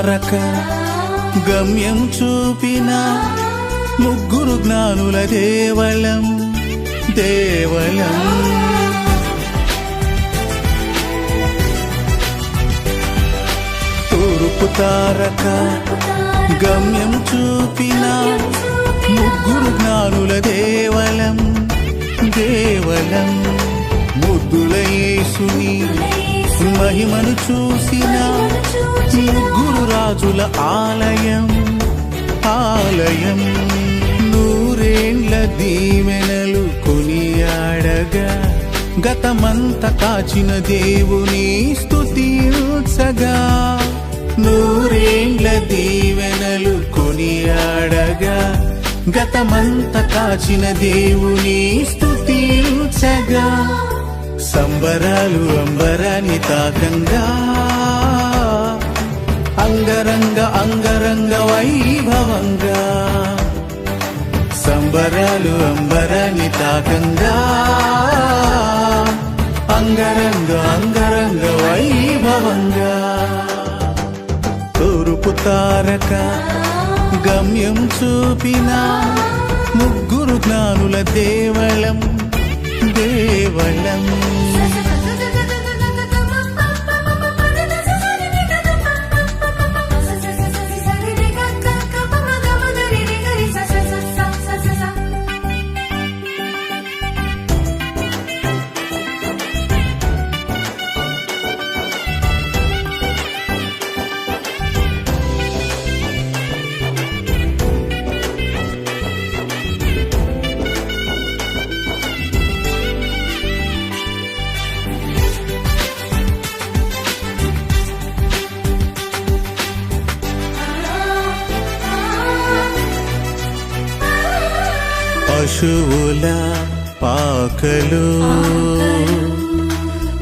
తారక గమ్యం చూపిన ముగ్గురు జ్ఞానుల దేవలం దేవలం. తూర్పు తారక గమ్యం చూపిన ముగ్గురు జ్ఞానుల దేవలం దేవలం. ముద్దుల యేసుని మహిమను చూసిన ముగ్గురు రాజుల ఆలయం ఆలయం నూరేండ్ల దీవెనలు కొనియాడగా గతమంత కాచిన దేవుని స్తుతించగా నూరేండ్ల దీవెనలు కొనియాడగా గతమంత కాచిన దేవుని స్తుతించగా సంబరాలు అంబరాన్ని తాకంగా అంగరంగ అంగరంగ వైభవంగా. సంబరాలు అంబరాన్ని తాకంగా. అంగరంగ అంగరంగ వైభవంగా. తూర్పు తారక గమ్యం చూపిన ముగ్గురు జ్ఞానుల దేవళం దేవళం. పశువుల పాకలు.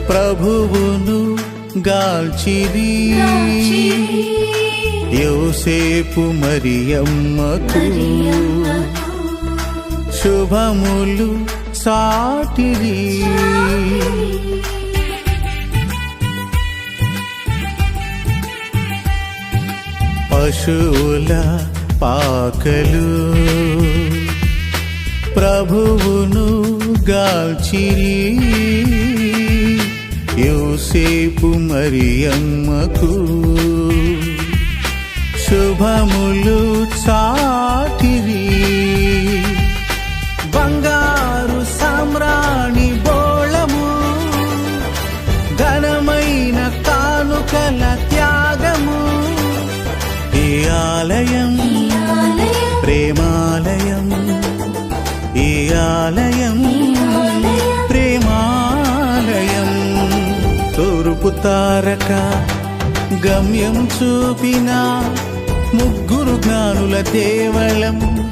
ప్రభువును గాల్చిరి. యోసేపు మరియమ్మకు శుభములు సాటిరి. పశువుల పాకలు. ప్రభువును గాల్చిరి. యోసేపు మరియమ్మకు శుభములు చాటిరి. బంగారు సామ్రాణి బోళము ఘనమైన కానుకల త్యాగము. ఈ ఆలయం? ప్రేమాలయం. ఆలయం ప్రేమాలయం. తూర్పు తారక గమ్యం చూపిన ముగ్గురు జ్ఞానుల దేవళం.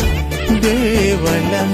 దేవళం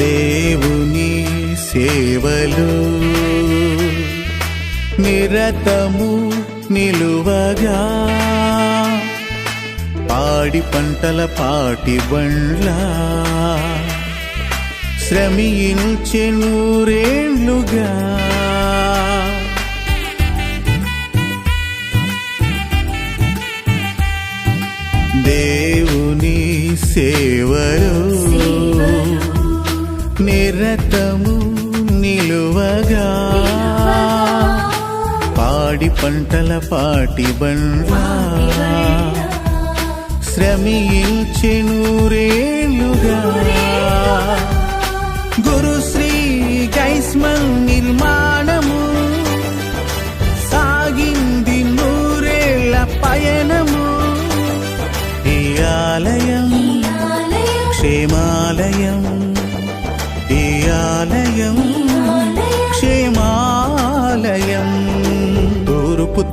దేవుని సేవలు. నిరతము నిలువగా పాడి పంటల పాటి బండ్ల. శ్రమించెనూరేండ్లుగా దేవుని సేవలు. నిరతము నిలువగా పాడి పంటల పాటి బండ్ల. శ్రమించెనూరేలుగా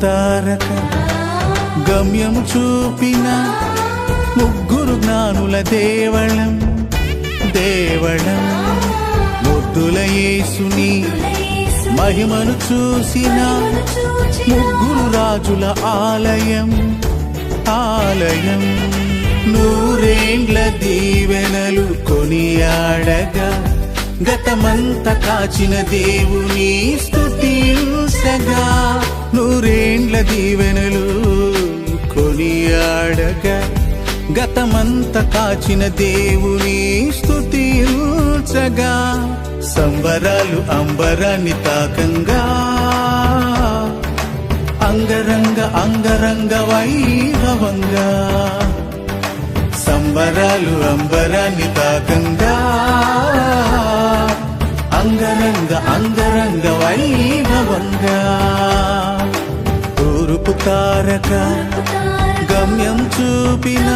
తారక గమ్యం చూపిన ముగ్గురు జ్ఞానుల దేవళం. దేవళం ముద్దుల యేసుని మహిమను చూసిన ముగ్గురు రాజుల ఆలయం. ఆలయం నూరేండ్ల దీవెనలు కొనియాడగా గతమంత కాచిన దేవుని స్తుతించగా నూరేండ్ల దీవెనలు కొనియాడగా గతమంత కాచిన దేవుని స్తుతించగా సంబరాలు అంబరాన్ని తాకంగా అంగరంగ అంగరంగ వైభవంగా సంబరాలు అంబరాన్ని తాకంగా అంగరంగ అంగరంగ వై తూర్పు తారక గమ్యం చూపిన